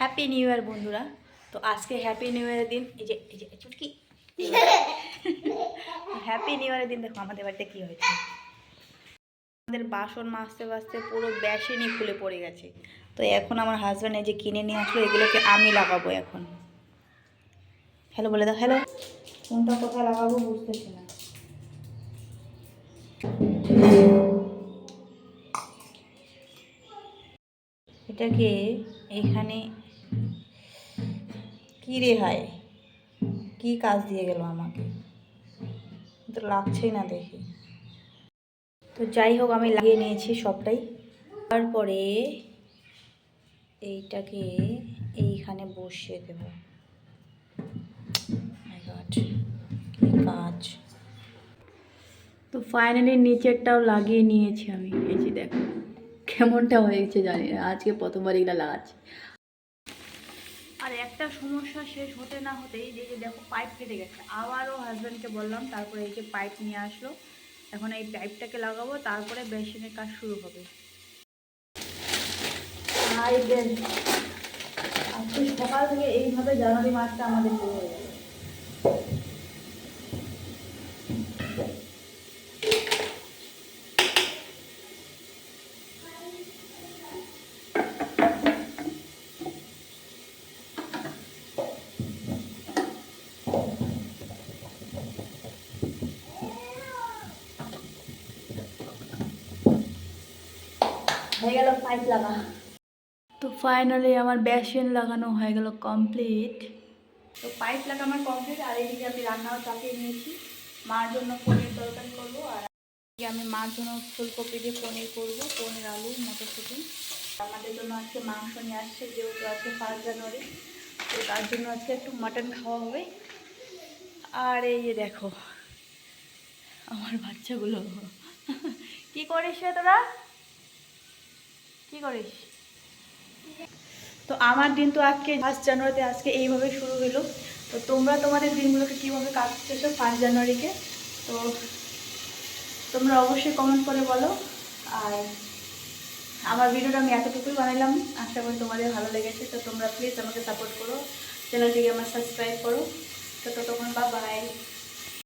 Happy new year বন্ধুরা। তো আজকে হ্যাপি নিউ ইয়ারের দিন এই যে এই যে চুটকি। হ্যাপি নিউ ইয়ারের দিন দেখো আমাদের বাড়িতে কী হয়েছে। আমাদের বাসন মাজতে মাজতে পুরো বেসিনি খুলে পড়ে গেছে। তো এখন আমার হাজব্যান্ড এই যে কিনে নিয়ে আসলো এগুলোকে আমি লাগাবো এখন। হ্যালো বলে দাও হ্যালো কোনটা কোথায় লাগাবো বুঝতেছি না। এটাকে এখানে কি রেহাই কি কাজ দিয়ে গেল আমাকে? তো লাগছেই না দেখি। তো যাই হোক, আমি লাগিয়ে নিয়েছি সবটাই। তারপরে এইটাকে এইখানে বসিয়ে দেব। কাজ। তো ফাইনালি নিচেরটাও লাগিয়ে নিয়েছি আমি। এই যে দেখো, কেমনটা হয়েছে জানি আজকে প্রথমবার এগুলো লাগাচ্ছি। আর একটা সমস্যা শেষ হতে না হতেই যে দেখো পাইপ কেটে গেছে। আবারও হাজব্যান্ডকে বললাম, তারপরে এই যে পাইপ নিয়ে আসলো। এখন এই পাইপটাকে লাগাবো, তারপরে বেসিনের কাজ শুরু হবে। আজকে সকাল থেকে এইভাবে জানুয়ারি মাসটা আমাদের শুরু হয়ে যাবে হয়ে গেল পাইপ লাগা। তো ফাইনালি আমার বেসিন লাগানো হয়ে গেল কমপ্লিট তো পাইপ লাগা আমার কমপ্লিট আর এদিকে আমি রান্নাও চাপিয়ে নিয়েছি। মার জন্য পনির তরকারি করব, আর আমি মার জন্য ফুলকপি দিয়ে পনির করব, পনির, আলু, মটরশুঁটি। আমাদের জন্য আজকে মাংস নিয়ে আসছে, যেহেতু আজকে ফার্স্ট জানুয়ারি, তো তার জন্য আজকে একটু মাটন খাওয়া হবে। আর এই যে দেখো, আমার বাচ্চাগুলো। কি করিস তোরা? কি করিস? তো আমার দিন তো আজকে ফার্স্ট জানুয়ারিতে আজকে এইভাবে শুরু হলো। তো তোমরা তোমাদের দিনগুলোকে কীভাবে কাটতেছো ফার্স্ট জানুয়ারিকে? তো তোমরা অবশ্যই কমেন্ট করে বলো। আর আমার ভিডিওটা আমি এতটুকুই বানাইলাম। আশা করি তোমাদের ভালো লেগেছে। তো তোমরা প্লিজ আমাকে সাপোর্ট করো। চ্যানেলটিকে আমার সাবস্ক্রাইব করো। তো ততক্ষণ বা বাই